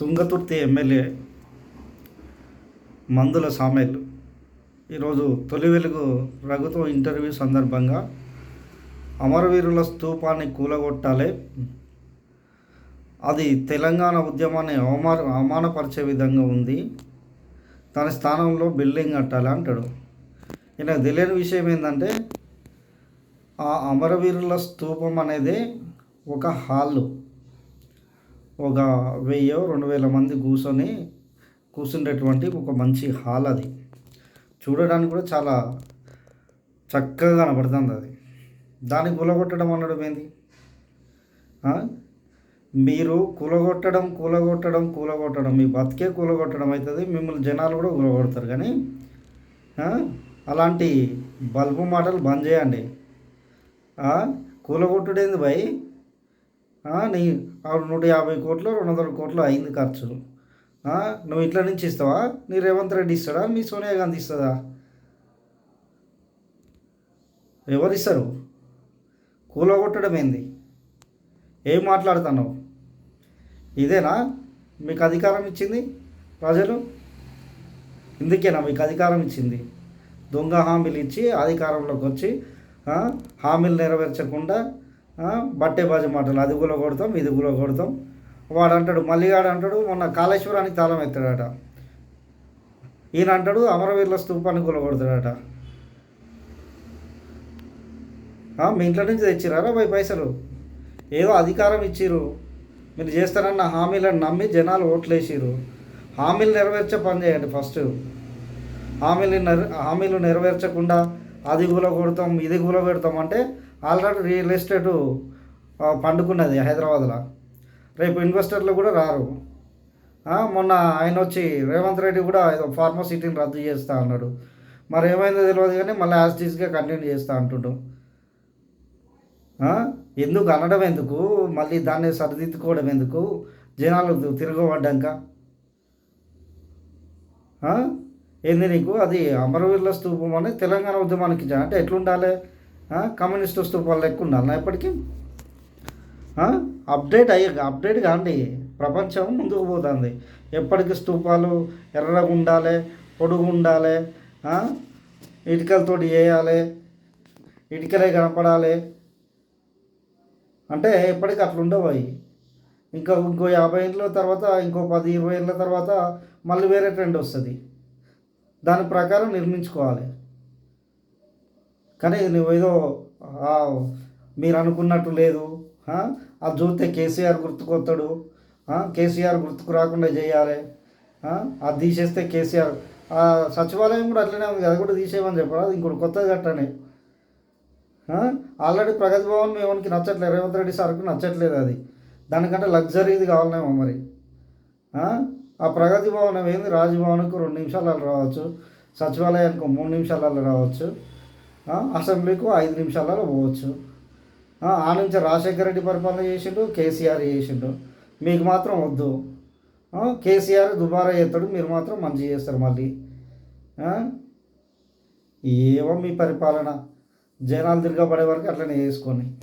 Thungathurthi MLA మందుల సామెల్. ఈరోజు తొలి వెలుగు రఘుతో ఇంటర్వ్యూ సందర్భంగా అమరవీరుల స్తూపాన్ని కూలగొట్టాలి. అది తెలంగాణ ఉద్యమాన్ని అవమాన అవమానపరిచే విధంగా ఉంది. దాని స్థానంలో బిల్డింగ్ కట్టాలి అంటాడు. ఈయనకు తెలియని విషయం ఏంటంటే ఆ అమరవీరుల స్తూపం అనేది ఒక హాలు. ఒక వెయ్యో రెండు వేల మంది కూర్చొని కూర్చుండేటువంటి ఒక మంచి హాల్ అది. చూడడానికి కూడా చాలా చక్కగా కనబడుతుంది అది. దాన్ని కూలగొట్టడం అనడం ఏంది? మీరు కూలగొట్టడం కూలగొట్టడం కూలగొట్టడం మీ బతికే కూలగొట్టడం అవుతుంది మిమ్మల్ని జనాలు కూడా కూలగొడతారు. కానీ అలాంటి బల్బు మాటలు బంద్ చేయండి. కూలగొట్టుడేంది భయ్? నీ ఆవిడ నూట యాభై కోట్లు రెండు వందల కోట్లు అయింది ఖర్చు. నువ్వు ఇట్లా నుంచి ఇస్తావా? నీ రేవంత్ రెడ్డి ఇస్తాడా? మీ సోనియా గాంధీ ఇస్తుందా ఎవరు ఇస్తారు? కూలగొట్టడం ఏంది? ఏం మాట్లాడుతున్నావు? ఇదేనా? మీకు అధికారం ఇచ్చింది ప్రజలు? ఇందుకేనా మీకు అధికారం ఇచ్చింది? దొంగ హామీలు ఇచ్చి అధికారంలోకి వచ్చి హామీలు నెరవేర్చకుండా బట్టే బాజు మాటలు అది కూడా కొడతాం ఇది కూడా కొడతాం. వాడు అంటాడు మల్లిగాడు అంటాడు మొన్న కాళేశ్వరానికి తాళం ఎత్తాడట. ఈయన అంటాడు అమరవీరుల స్తూపాన్ని కూలగొడతాడట ఆ, మీ ఇంట్లో నుంచి తెచ్చిరారా పోయి పైసలు? ఏదో అధికారం ఇచ్చిర్రు. మీరు చేస్తారన్న హామీలను నమ్మి జనాలు ఓట్లేసిర్రు. హామీలు నెరవేర్చే పని చేయండి ఫస్ట్. హామీలు నెర హామీలు నెరవేర్చకుండా అది గుల కొడతాం ఇది గుల పెడతాం అంటే ఆల్రెడీ రియల్ ఎస్టేట్ పండుకున్నది హైదరాబాద్లో. రేపు ఇన్వెస్టర్లు కూడా రారు. మొన్న ఆయన వచ్చి రేవంత్ రెడ్డి కూడా ఏదో ఫార్మసిటీని రద్దు చేస్తా అన్నాడు. మరి ఏమైందో తెలియదు కానీ మళ్ళీ యాజ్ టీస్గా కంటిన్యూ చేస్తా అంటుండు. ఎందుకు అనడం ఎందుకు? మళ్ళీ దాన్ని సరిదిద్దుకోవడం ఎందుకు? జనాలు తిరగబడ్డాక. ఏంది నీకు? అది అమరవీరుల స్థూపం అనేది తెలంగాణ ఉద్యమానికి అంటే ఎట్లుండాలి? కమ్యూనిస్టు స్థూపాలు లెక్క ఉండాలి ఎప్పటికీ అప్డేట్ అయ్యే అప్డేట్ కాండి. ప్రపంచం ముందుకు పోతుంది. ఎప్పటికీ స్థూపాలు ఎర్రగా ఉండాలి పొడుగు ఉండాలి ఇటుకలతోటి వేయాలి ఇటుకలే కనపడాలి. అంటే ఎప్పటికీ అట్లుండవు అవి. ఇంకా ఇంకో యాభై ఏళ్ళ తర్వాత ఇంకో పది ఇరవై ఏళ్ళ తర్వాత మళ్ళీ వేరే ట్రెండ్ వస్తుంది. దాని ప్రకారం నిర్మించుకోవాలి. కానీ నువ్వు ఏదో మీరు అనుకున్నట్టు లేదు అది చూస్తే కేసీఆర్ గుర్తుకొస్తాడు కేసీఆర్ గుర్తుకు రాకుండా చేయాలి అది తీసేస్తే కేసీఆర్ ఆ సచివాలయం కూడా అట్లనే ఉంది అది కూడా తీసేయమని చెప్పారు? అది ఇంకోటి కొత్తది కట్టండి ఆల్రెడీ ప్రగతి భవన్ మేమనికి నచ్చట్లేదు రేవంత్ రెడ్డి సార్కి నచ్చట్లేదు అది. దానికంటే లగ్జరీది కావాలేమో మరి. ఆ? ప్రగతి భవనం ఏంది? రాజభవన్కు రెండు నిమిషాలలో రావచ్చు. సచివాలయానికి మూడు నిమిషాలలో రావచ్చు. అసెంబ్లీకి అసెంబ్లీకు ఐదు నిమిషాలలో పోవచ్చు. ఆ నుంచి రాజశేఖర రెడ్డి పరిపాలన చేసిండు కేసీఆర్ చేసిండు. మీకు మాత్రం వద్దు. కేసీఆర్ దుబారా చేస్తాడు మీరు మాత్రం మంచి చేస్తారు మళ్ళీ. ఏవో మీ పరిపాలన. జనాలు తిరగబడే వరకు అట్లనే చేసుకొని.